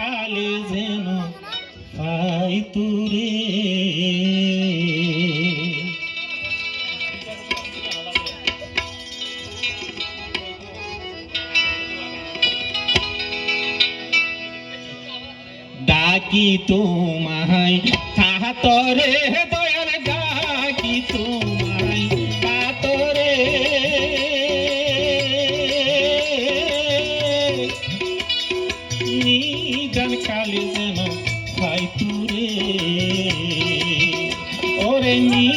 কালে যেন পাই তুরে। ডাকি তোমায় তাহা তরে দয়ার ডাকি তোমায় ah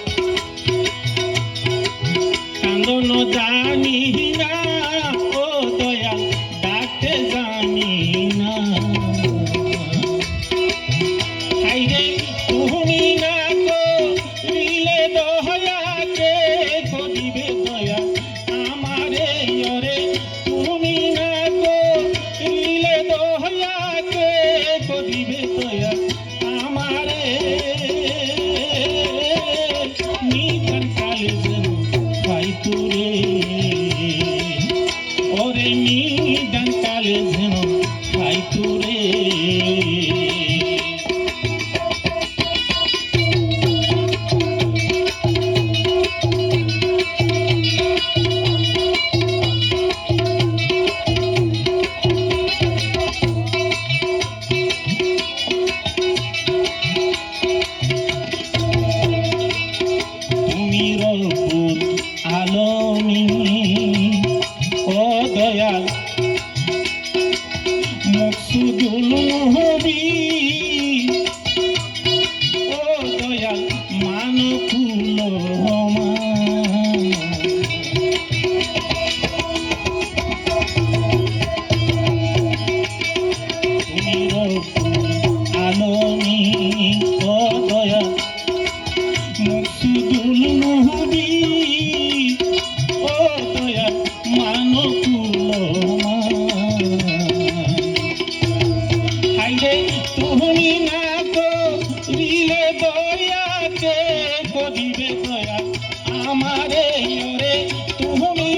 আমারে তুমি